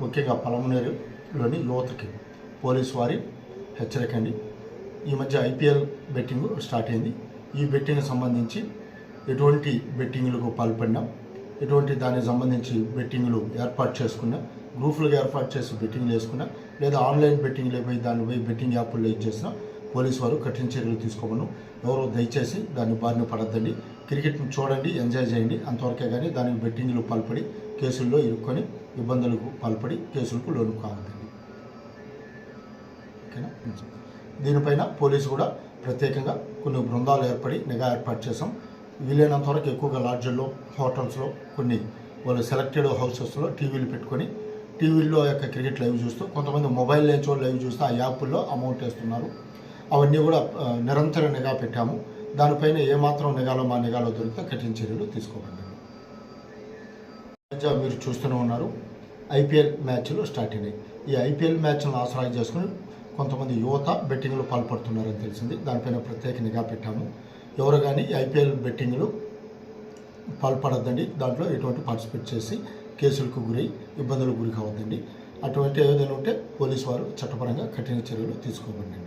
ముఖ్యంగా పలమనేరులోని యువతకి పోలీసు వారి హెచ్చరికండి. ఈ మధ్య ఐపీఎల్ బెట్టింగ్ స్టార్ట్ అయింది. ఈ బెట్టింగ్ సంబంధించి ఎటువంటి బెట్టింగ్లకు పాల్పడినా ఎటువంటి దానికి సంబంధించి బెట్టింగ్లు ఏర్పాటు చేసుకున్నా గ్రూపులుగా ఏర్పాటు చేసి బెట్టింగ్లు వేసుకున్నా లేదా ఆన్లైన్ బెట్టింగ్లు పోయి దాన్ని పోయి బెట్టింగ్ యాప్ల్లో ఇచ్చేసినా పోలీసు వారు కఠిన చర్యలు తీసుకోమను. ఎవరో దయచేసి దాన్ని బారిన పడద్దండి. క్రికెట్ని చూడండి ఎంజాయ్ చేయండి. అంతవరకే కానీ దానికి బెట్టింగ్లు పాల్పడి కేసుల్లో ఇరుక్కొని ఇబ్బందులకు పాల్పడి కేసులకు లోను కావద్దండి. ఓకేనా? దీనిపైన పోలీసు కూడా ప్రత్యేకంగా కొన్ని బృందాలు ఏర్పడి నిఘా ఏర్పాటు చేసాం వీలైనంత వరకు ఎక్కువగా లాడ్జ్ల్లో హోటల్స్లో కొన్ని వాళ్ళు సెలెక్టెడ్ హౌసెస్లో టీవీలు పెట్టుకొని టీవీల్లో యొక్క క్రికెట్ లైవ్ చూస్తూ కొంతమంది మొబైల్ లేని చోటు లైవ్ చూస్తూ ఆ యాప్ల్లో అమౌంట్ వేస్తున్నారు. అవన్నీ కూడా నిరంతర నిఘా పెట్టాము. దానిపైన ఏమాత్రం నిఘాలో మా నిఘాలో దొరికితే కఠిన చర్యలు తీసుకోబడ్డాయి మీరు చూస్తూనే ఉన్నారు ఐపీఎల్ మ్యాచ్లు స్టార్ట్ అయినాయి. ఈ ఐపీఎల్ మ్యాచ్లను ఆసరా చేసుకుని కొంతమంది యువత బెట్టింగ్లో పాల్పడుతున్నారని తెలిసింది. దానిపైన ప్రత్యేక నిఘా పెట్టాము. ఎవరు కానీ ఐపీఎల్ బెట్టింగ్లు పాల్పడద్దండి. దాంట్లో ఎటువంటి పార్టిసిపేట్ చేసి కేసులకు గురై ఇబ్బందులకు గురి కావద్దండి. అటువంటి ఏదైనా ఉంటే పోలీసు వారు చట్టపరంగా కఠిన చర్యలు తీసుకోబడండి